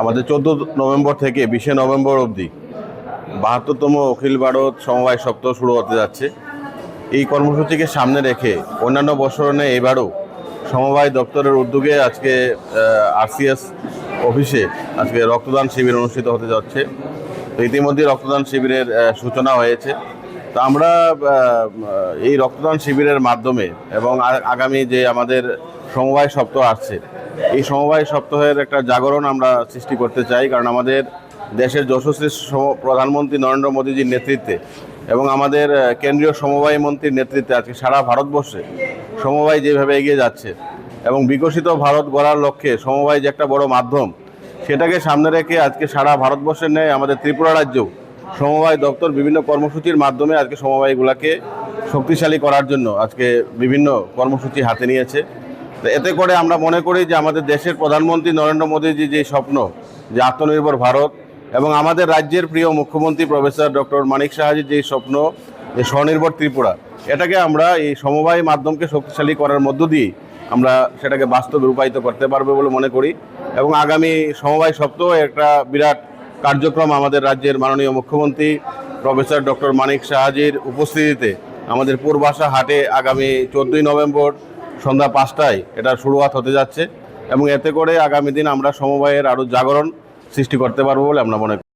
আমাদের চোদ্দ নভেম্বর থেকে বিশে নভেম্বর অবধি বাহাত্তরতম অখিল ভারত সমবায় সপ্তাহ শুরু হতে যাচ্ছে। এই কর্মসূচিকে সামনে রেখে অন্যান্য বছরণে এবারও সমবায় দপ্তরের উদ্যোগে আজকে আরসিএস অফিসে আজকে রক্তদান শিবির অনুষ্ঠিত হতে যাচ্ছে। তো ইতিমধ্যে রক্তদান শিবিরের সূচনা হয়েছে। তো আমরা এই রক্তদান শিবিরের মাধ্যমে এবং আগামী যে আমাদের সমবায় সপ্তাহ আসছে এই সমবায় সপ্তাহের একটা জাগরণ আমরা সৃষ্টি করতে চাই, কারণ আমাদের দেশের যশস্বী প্রধানমন্ত্রী নরেন্দ্র মোদীজির নেতৃত্বে এবং আমাদের কেন্দ্রীয় সমবায় মন্ত্রীর নেতৃত্বে আজকে সারা ভারতবর্ষে সমবায় যেভাবে এগিয়ে যাচ্ছে এবং বিকশিত ভারত গড়ার লক্ষ্যে সমবায় যে একটা বড় মাধ্যম, সেটাকে সামনে রেখে আজকে সারা ভারতবর্ষের ন্যায় আমাদের ত্রিপুরা রাজ্যেও সমবায় দপ্তর বিভিন্ন কর্মসূচির মাধ্যমে আজকে সমবায়গুলোকে শক্তিশালী করার জন্য আজকে বিভিন্ন কর্মসূচি হাতে নিয়েছে। এতে করে আমরা মনে করি যে আমাদের দেশের প্রধানমন্ত্রী নরেন্দ্র মোদীজি যে স্বপ্ন, যে আত্মনির্ভর ভারত, এবং আমাদের রাজ্যের প্রিয় মুখ্যমন্ত্রী প্রফেসর ডক্টর মানিক সাহাজির যে স্বপ্ন, যে স্বনির্ভর ত্রিপুরা, এটাকে আমরা এই সমবায় মাধ্যমকে শক্তিশালী করার মধ্য দিয়ে আমরা সেটাকে বাস্তবে রূপায়িত করতে পারব বলে মনে করি। এবং আগামী সমবায় সপ্তাহ একটা বিরাট কার্যক্রম আমাদের রাজ্যের মাননীয় মুখ্যমন্ত্রী প্রফেসর ডক্টর মানিক সাহাজির উপস্থিতিতে আমাদের পূর্বাশা হাটে আগামী চোদ্দোই নভেম্বর সন্ধ্যা পাঁচটায় এটা শুরুয়াত হতে যাচ্ছে এবং এতে করে আগামী দিন আমরা সমবায়ের আরও জাগরণ সৃষ্টি করতে পারব বলে আমরা মনে করি।